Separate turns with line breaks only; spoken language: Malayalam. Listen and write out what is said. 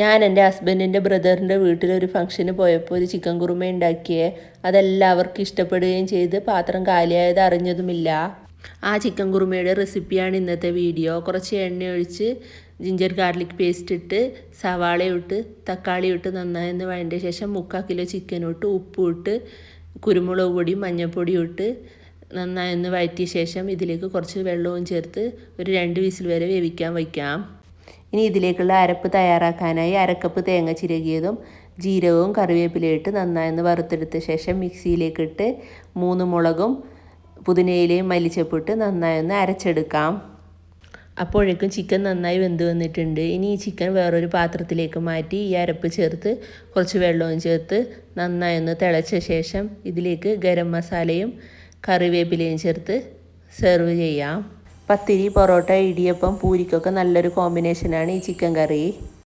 ഞാൻ എന്റെ ഹസ്ബൻഡിന്റെ ബ്രദറിന്റെ വീട്ടിലൊരു ഫംഗ്ഷന് പോയപ്പോൾ ഒരു ചിക്കൻ കുറുമ ഉണ്ടാക്കിയേ. അതെല്ലാവർക്കും ഇഷ്ടപ്പെടുകയും ചെയ്ത് പാത്രം കാലിയായത് അറിഞ്ഞതുമില്ല. ആ ചിക്കൻ കുറുമയുടെ റെസിപ്പിയാണ് ഇന്നത്തെ വീഡിയോ. കുറച്ച് എണ്ണ ഒഴിച്ച് ജിഞ്ചർ ഗാർലിക് പേസ്റ്റ് ഇട്ട് സവാള ഇട്ട് തക്കാളി ഇട്ട് നന്നായി ഒന്ന് ശേഷം മുക്കാൽ കിലോ ചിക്കൻ ഇട്ട് ഉപ്പും ഇട്ട് കുരുമുളക് പൊടിയും മഞ്ഞൾപ്പൊടിയും ഇട്ട് നന്നായി ഒന്ന് വഴറ്റിയ ശേഷം ഇതിലേക്ക് കുറച്ച് വെള്ളവും ചേർത്ത് ഒരു രണ്ട് വിസിൽ വരെ വേവിക്കാൻ വയ്ക്കാം. ഇനി ഇതിലേക്കുള്ള അരപ്പ് തയ്യാറാക്കാനായി അരക്കപ്പ് തേങ്ങ ചിരകിയതും ജീരകവും കറിവേപ്പിലയിട്ട് നന്നായി വറുത്തെടുത്ത ശേഷം മിക്സിയിലേക്കിട്ട് മൂന്ന് മുളകും പുതിനയിലയും മല്ലിച്ചപ്പിട്ട് നന്നായി ഒന്ന് അരച്ചെടുക്കാം. അപ്പോഴേക്കും ചിക്കൻ നന്നായി വെന്ത് വന്നിട്ടുണ്ട്. ഇനി ഈ ചിക്കൻ വേറൊരു പാത്രത്തിലേക്ക് മാറ്റി ഈ അരപ്പ് ചേർത്ത് കുറച്ച് വെള്ളവും ചേർത്ത് നന്നായി ഒന്ന് തിളച്ച ശേഷം ഇതിലേക്ക് ഗരം മസാലയും കറിവേപ്പിലയും ചേർത്ത് സെർവ് ചെയ്യാം. പത്തിരി പൊറോട്ട ഇടിയപ്പം പൂരിക്കൊക്കെ നല്ലൊരു കോമ്പിനേഷനാണ് ഈ ചിക്കൻ കറി